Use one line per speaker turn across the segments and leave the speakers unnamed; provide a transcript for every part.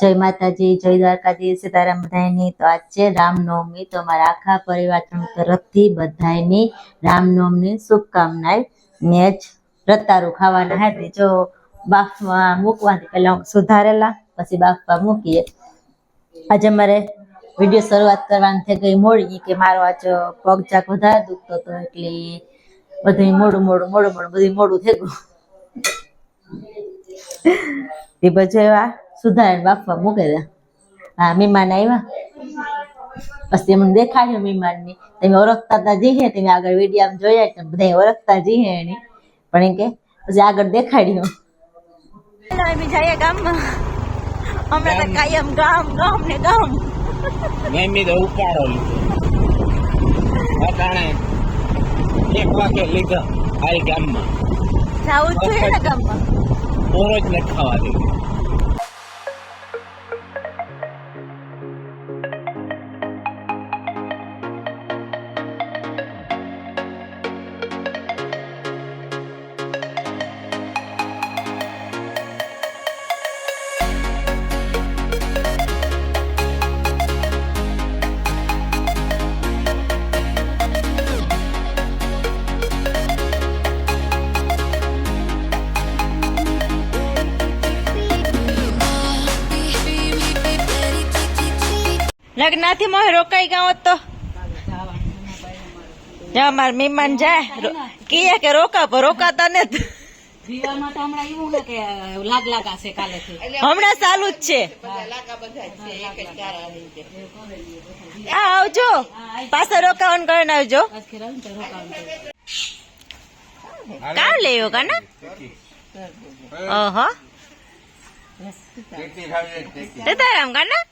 જય માતાજી, જય દ્વારકાજી સીતારામ બધાની તો આજ છે રામનવમી, તો અમારા આખા પરિવાર તરફથી બધાયની રામનવમી શુભકામનાએ ને જ રતારું ખાવાના હતી જો બાફમાં મૂકવાથી પહેલા સુધારેલા, પછી બાફમાં મૂકીએ. આજે અમારે વીડિયો શરૂઆત કરવાની થઈ ગઈ મોડી, કે મારો આજ પગ ચાક વધારે દુખતો હતો, એટલે બધું મોડું મોડું મોડું મોડું બધું મોડું થઈ ગયું. એ પછી એવા સુધારીને બાફવા મૂકી હા મહેમાન આવ્યા પછી એમને દેખાડ્યું મહેમાનની. તમે ઓળખતા હતા જઈએ તમે આગળ વીડિયો જોયા છે બધા ઓળખતા જઈએ એની. પણ એમ કે પછી આગળ દેખાડ્યું. અમે જઈએ ગામમાં. હમણાં તો કાયમ ગામ ગામ ને ગામ.
મેમી તો ઉપાડો લીધો અટાણે એક વાગે લીધો હાલ ગામમાં.
જવું જોઈએ ને ગામમાં.
પોરો જ નથી ખાવા દીધી
લગ્નાથી મોહ રોકાઈ ગયો હોત તો. જા માર મહેમાન જાય. કીએ કે રોકા પર રોકાતા ને
હમણાં એવું ને કે લાગ લાગાશે કાલેથી.
હમણાં ચાલુ જ છે. આ આવજો. પાછા રોકાવાનું કરીને આવજો.
કામ લેવો કા ને.
કામ લેવો કાના ઓહો સીતારામ કાના?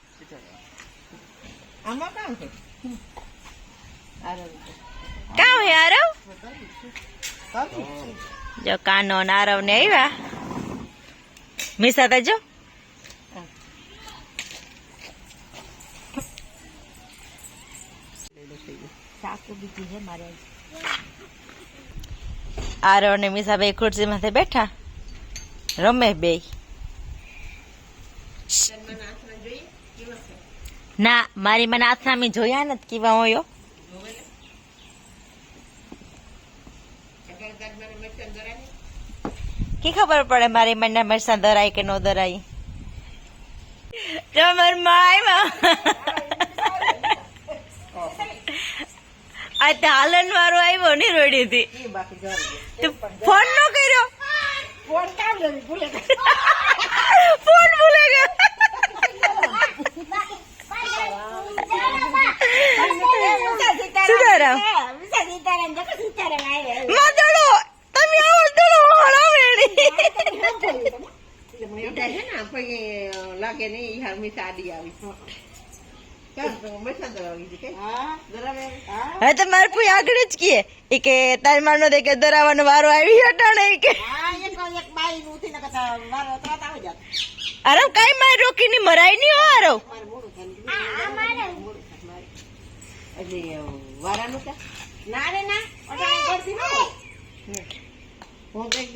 કામ હે આરવ જો કાનો ને આરવ ને આવ્યા મિસા તા જો આરવ ને મિસા બે ખુરશી માંથી બેઠા રમે બે ના, મારી મને આથરામી જોયા નથી, કેવા હોયો કે ખબર પડે મારી મને મરસા ધરાય કે નો દરાય? તમાર માય આ તે હાલન વાળો આવ્યો ને રોડી થી. ફોન નો કર્યો. ફોન ભૂલે ગયો. હવે તો મારે કોઈ આગળ જ કીએ. એ કે તારી માનો દે દરાવાનો વારો આવી હટાણે કે. અરે કઈ માર રોકી ની મરાયની.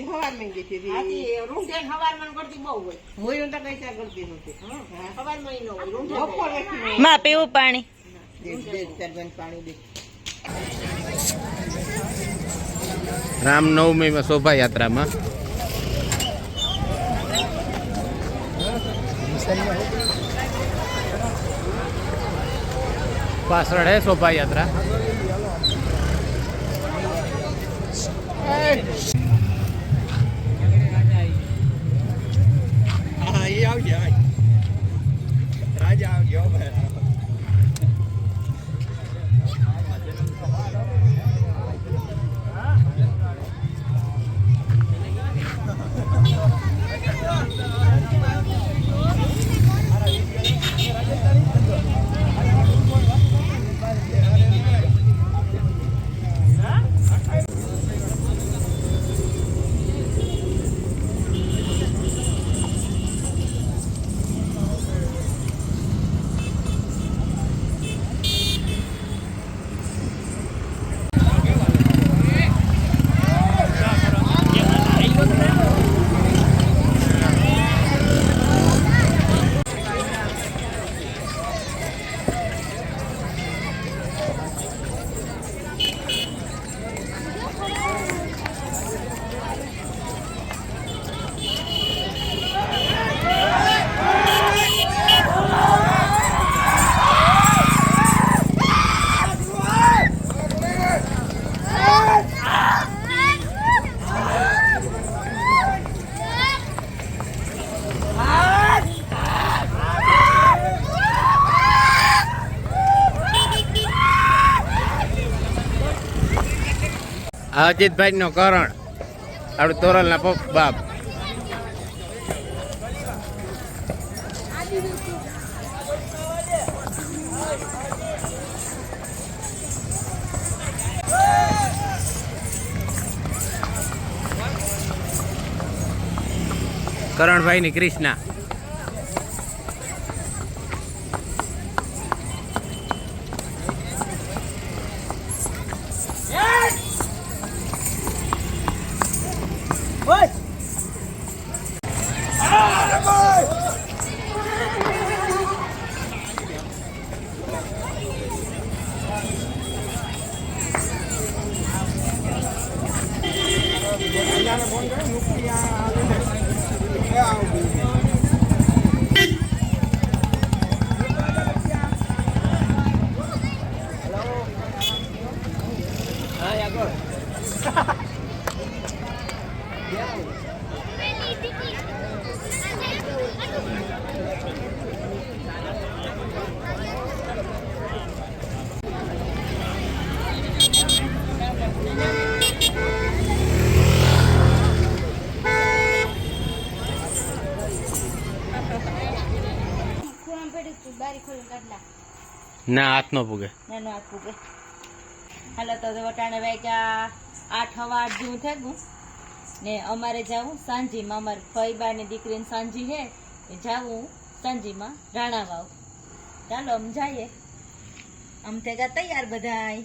હો આરો માં પીવું પાણી?
રામનવમીમાં શોભાયાત્રામાં. પાસરડ હે શોભાયાત્રા. હા એ આવજો રાજા આવજો નો કરણ. આપણું તોરલ ના પપ બાપ. કરણભાઈ ની ક્રિષ્ના ના, હાથ નો પૂગે
નાનો હાથ કે હાલો, તો વટાણે વાગ્યા આઠ હવા આઠ જેવું થઈ ગયું ને અમારે જાવું સાંજીમાં. અમારે ફઈબાની દીકરીને સાંજી હે, એ જાવું સાંજીમાં રાણા વાવ ચાલો, આમ જઈએ. આમ થેગા તૈયાર બધાય.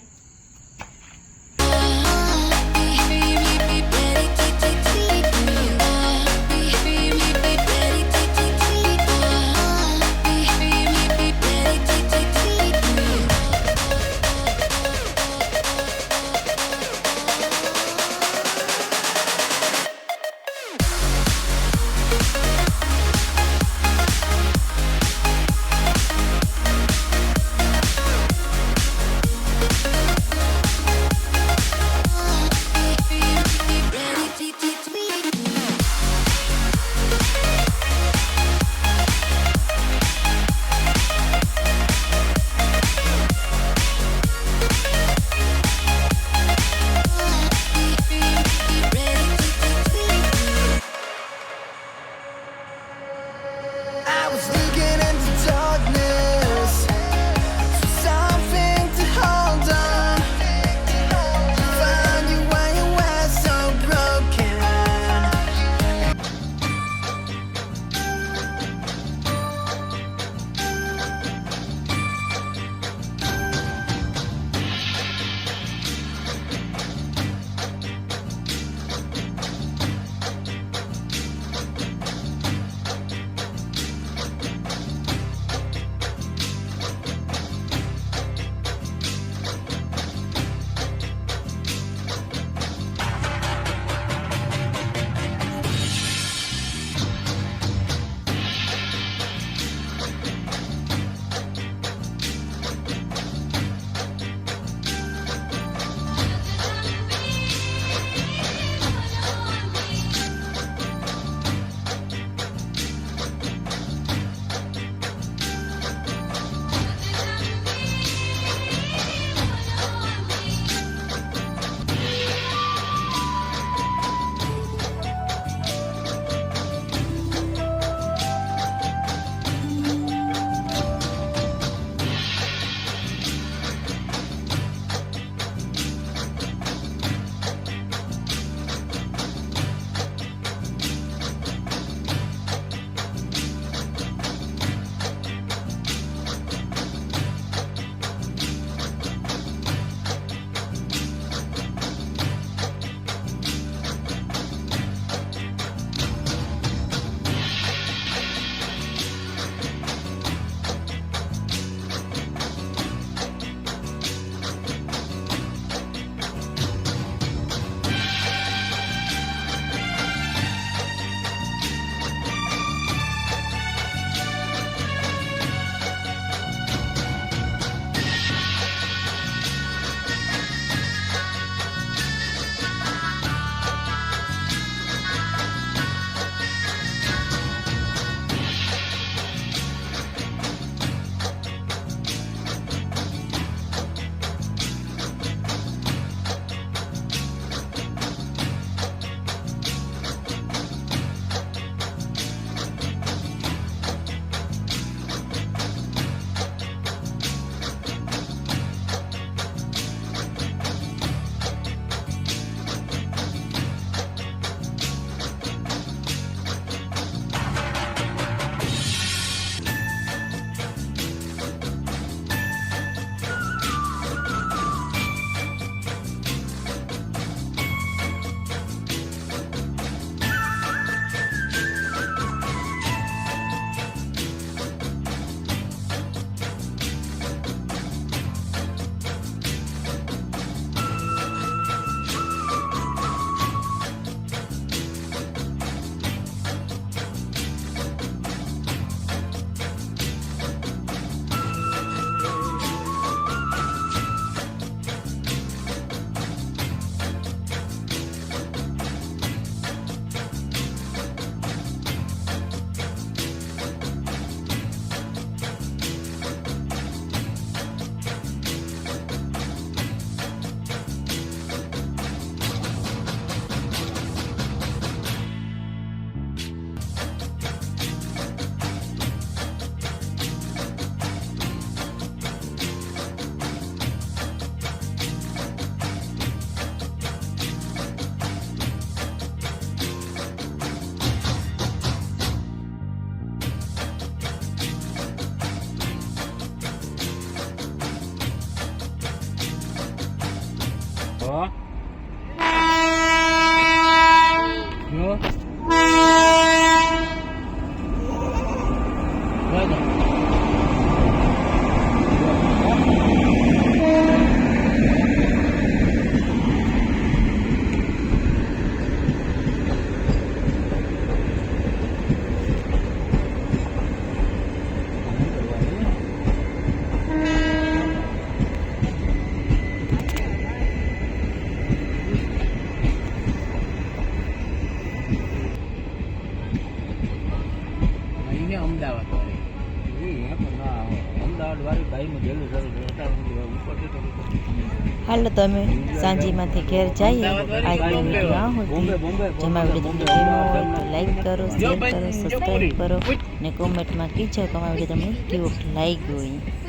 અમદાવાદ વાળી.
હાલો તમે સાંજીમાંથી ઘેર જઈએ. આજનો વીડિયો આ જેમાં વીડિયો તમને ગમ્યો હોય તો લાઈક કરો શેર કરો સબસ્ક્રાઈબ કરો ને કોમેન્ટમાં કીજો કે અમારો વીડિયો તમને કેવો લાગ્યો હોય.